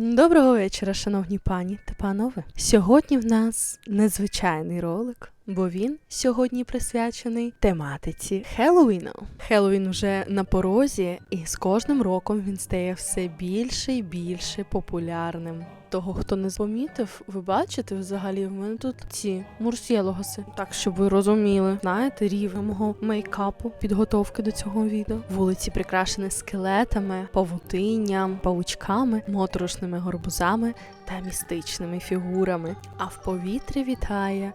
Доброго вечора, шановні пані та панове. Сьогодні в нас незвичайний ролик, бо він сьогодні присвячений тематиці Хеллоуіну. Хеллоуін вже на порозі, і з кожним роком він стає все більше і більше популярним. Того, хто не помітив, ви бачите взагалі в мене тут ці мурсєлогаси. Так, щоб ви розуміли, знаєте, рівень мого мейкапу, підготовки до цього відео. Вулиці прикрашені скелетами, павутинням, павучками, моторошними горбузами та містичними фігурами. А в повітрі вітає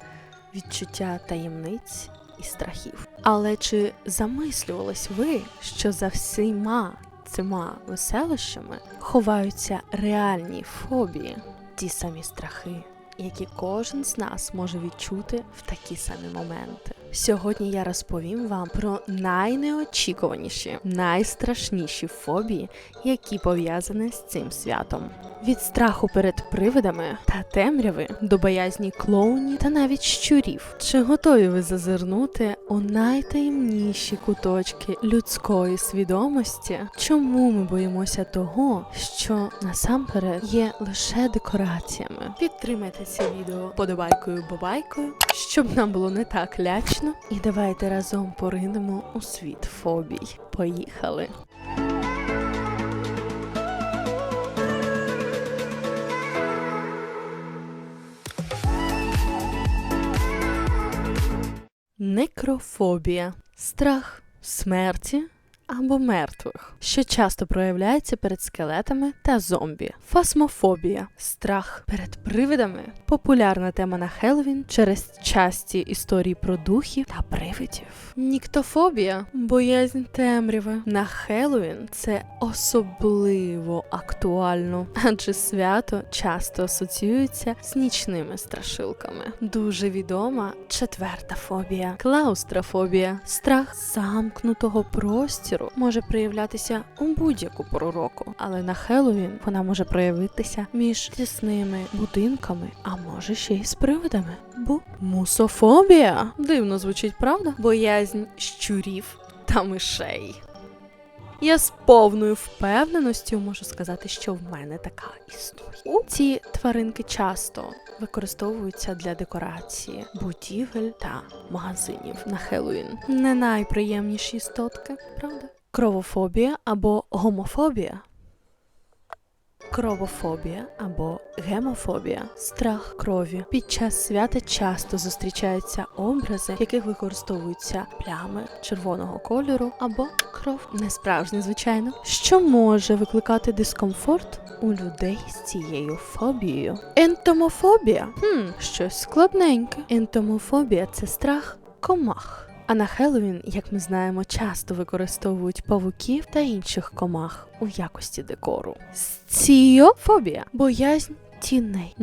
відчуття таємниць і страхів. Але чи замислювались ви, що за всіма цими веселищами ховаються реальні фобії, ті самі страхи, які кожен з нас може відчути в такі самі моменти. Сьогодні я розповім вам про найнеочікуваніші, найстрашніші фобії, які пов'язані з цим святом. Від страху перед привидами та темряви до боязні клоунів та навіть щурів. Чи готові ви зазирнути у найтаємніші куточки людської свідомості? Чому ми боїмося того, що насамперед є лише декораціями? Підтримайте це відео подобайкою бабайкою, щоб нам було не так лячно. І давайте разом поринемо у світ фобій. Поїхали! Некрофобія страх смерті або мертвих, що часто проявляється перед скелетами та зомбі. Фасмофобія страх перед привидами популярна тема на Хеллоуін через часті історії про духів та привидів. Ніктофобія боязнь темряви. На Хеллоуін це особливо актуально, адже свято часто асоціюється з нічними страшилками. Дуже відома четверта фобія клаустрофобія страх замкнутого простіру може проявлятися у будь-яку пору року, але на Хеллоуін вона може проявитися між тісними будинками, а може ще й з привидами. Бо мусофобія дивно звучить, правда? Боязнь щурів та мишей. Я з повною впевненістю можу сказати, що в мене така існує. Ці тваринки часто використовуються для декорації будівель та магазинів на Хеллоуін. Не найприємніші істотки, правда? Кровофобія або гомофобія. Кровофобія або гемофобія страх крові. Під час свята часто зустрічаються образи, в яких використовуються плями червоного кольору або кров. Не справжня, звичайно, що може викликати дискомфорт у людей з цією фобією. Ентомофобія хм, щось складненьке. Ентомофобія це страх комах. А на Хеллоуін, як ми знаємо, часто використовують павуків та інших комах у якості декору. Сціофобія боязнь тіней.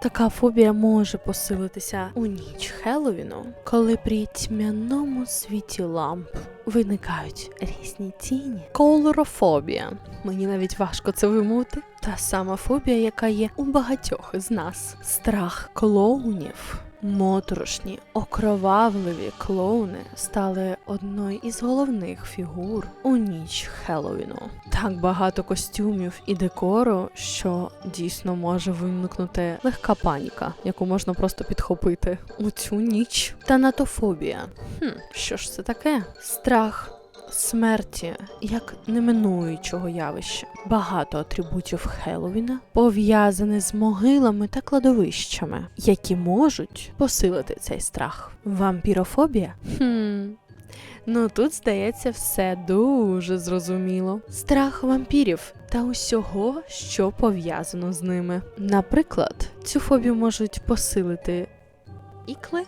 Така фобія може посилитися у ніч Хеллоуіну, коли при тьмяному світі ламп виникають різні тіні. Колорофобія. Мені навіть важко це вимовити. Та сама фобія, яка є у багатьох із нас. Страх клоунів. Моторошні, окровавливі клоуни стали одною із головних фігур у ніч Хеллоуіну. Так багато костюмів і декору, що дійсно може виникнути легка паніка, яку можна просто підхопити у цю ніч. Танатофобія. Хм, що ж це таке? Страх смерті як неминуючого явища. Багато атрибутів Хеллоуіна пов'язані з могилами та кладовищами, які можуть посилити цей страх. Вампірофобія? Хм. Ну тут здається все дуже зрозуміло. Страх вампірів та усього, що пов'язано з ними. Наприклад, цю фобію можуть посилити ікли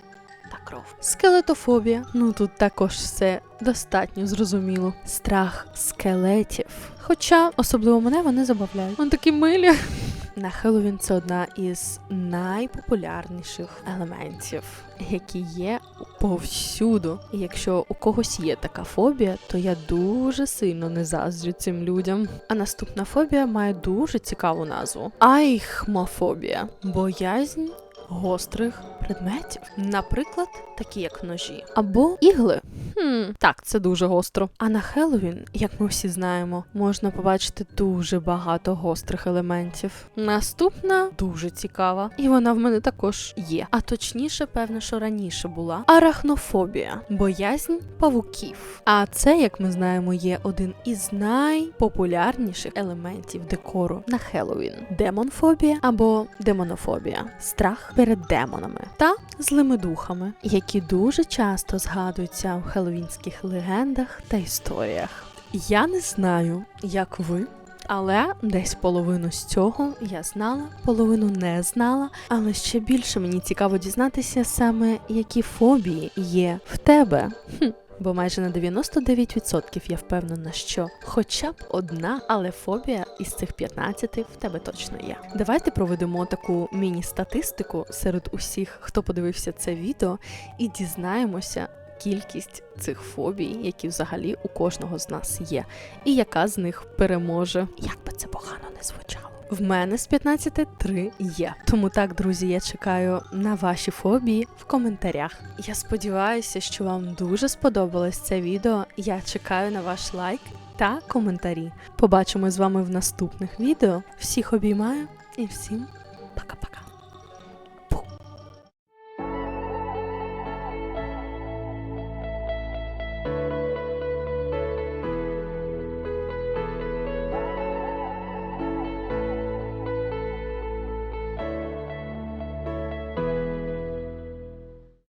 кров. Скелетофобія. Ну тут також все достатньо зрозуміло. Страх скелетів. Хоча особливо мене вони забавляють. Вони такі милі. На Хеллоуін це одна із найпопулярніших елементів, які є повсюду. І якщо у когось є така фобія, то я дуже сильно не заздрю цим людям. А наступна фобія має дуже цікаву назву: айхмофобія. Боязнь гострих предметів, наприклад, такі як ножі або ігли. Хм, так, це дуже гостро. А на Хеллоуін, як ми всі знаємо, можна побачити дуже багато гострих елементів. Наступна дуже цікава, і вона в мене також є. А точніше, певно, що раніше була арахнофобія, боязнь павуків. А це, як ми знаємо, є один із найпопулярніших елементів декору на Хеллоуін: демонфобія або демонофобія страх перед демонами та злими духами, які дуже часто згадуються в хеллоуінських легендах та історіях. Я не знаю, як ви. Але десь половину з цього я знала, половину не знала. Але ще більше мені цікаво дізнатися саме, які фобії є в тебе. Хм. Бо майже на 99% я впевнена, що хоча б одна, але фобія із цих 15 в тебе точно є. Давайте проведемо таку міні-статистику серед усіх, хто подивився це відео, і дізнаємося кількість цих фобій, які взагалі у кожного з нас є, і яка з них переможе, як би це погано не звучало. В мене з 15 три є. Тому так, друзі, я чекаю на ваші фобії в коментарях. Я сподіваюся, що вам дуже сподобалось це відео. Я чекаю на ваш лайк та коментарі. Побачимо з вами в наступних відео. Всіх обіймаю і всім.